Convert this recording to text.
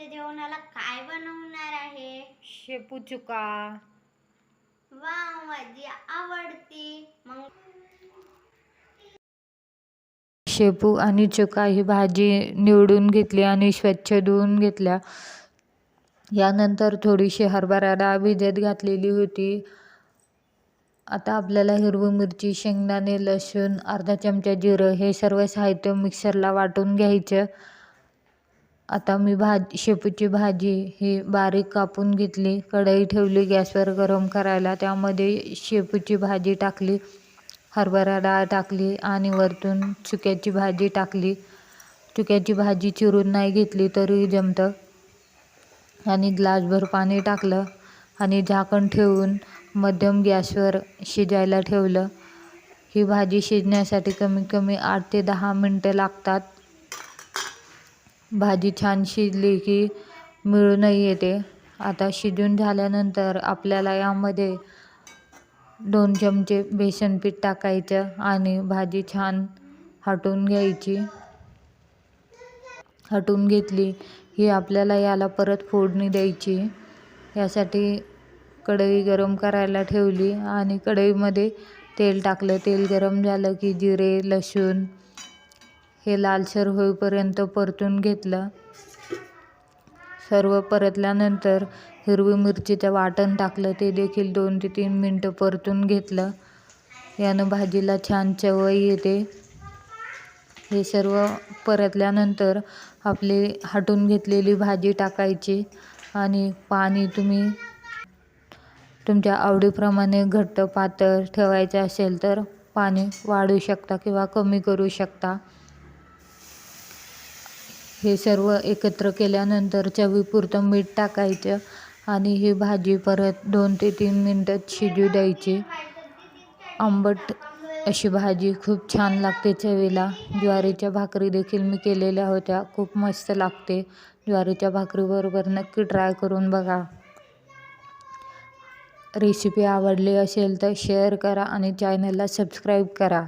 दुपारच्या जेवणाला काय बनवणार आहे? शेपू चुका. वा माझी आवडती. मग शेपू आणि चुका ही भाजी निवडून घेतली आणि स्वच्छ धुवून घेतल्या. यानंतर थोडीशी हरभरा डाळ भिजत घातलेली होती. आता आपल्याला हिरवी मिरची शेंगदाणे लसूण अर्धा चमचा जिरं हे सर्व साहित्य मिक्सरला वाटून घ्यायचं. आता मी भाज शेपूची भाजी ही बारीक कापून घेतली कढई ठेवली गॅसवर गरम करायला. त्यामध्ये शेपूची भाजी टाकली हरभरा डाळ टाकली आणि वरतून चुक्याची भाजी टाकली. चुक्याची भाजी चिरून नाही घेतली तरी जमतं. आणि ग्लासभर पाणी टाकलं आणि झाकण ठेवून मध्यम गॅसवर शिजायला ठेवलं. ही भाजी शिजण्यासाठी कमीत कमी आठ ते दहा मिनटं लागतात. भाजी छान शिजली की मिळूनही येते. आता शिजून झाल्यानंतर आपल्याला यामध्ये दोन चमचे बेसन पीठ टाकायचं आणि भाजी छान हटवून घ्यायची. हटवून घेतली ही आपल्याला याला परत फोडणी द्यायची. यासाठी कढई गरम करायला ठेवली आणि कढईमध्ये तेल टाकलं. तेल गरम झालं की जिरे लसूण हे लालसर होईपर्यंत परतून घेतलं. सर्व परतल्यानंतर हिरवी मिरचीचं वाटण टाकलं. ते देखील दोन ते तीन मिनटं परतून घेतलं. यानं भाजीला छान चव येते. हे सर्व परतल्यानंतर आपली हटून घेतलेली भाजी टाकायची आणि पाणी तुम्ही तुमच्या आवडीप्रमाणे घट्ट पातळ ठेवायचं असेल तर पाणी वाढू शकता किंवा कमी करू शकता. हे सर्व एकत्र केल्यानंतर चवीपुरतं मीठ टाकायचं आणि ही भाजी परत दोन ते तीन मिनटं शिजू द्यायची. आंबट अशी भाजी खूप छान लागते चवीला. ज्वारीच्या भाकरी देखील मी केलेल्या होत्या. खूप मस्त लागते. ज्वारीच्या भाकरीबरोबर नक्की ट्राय करून बघा. रेसिपी आवडली असेल तर शेअर करा आणि चॅनलला सबस्क्राईब करा.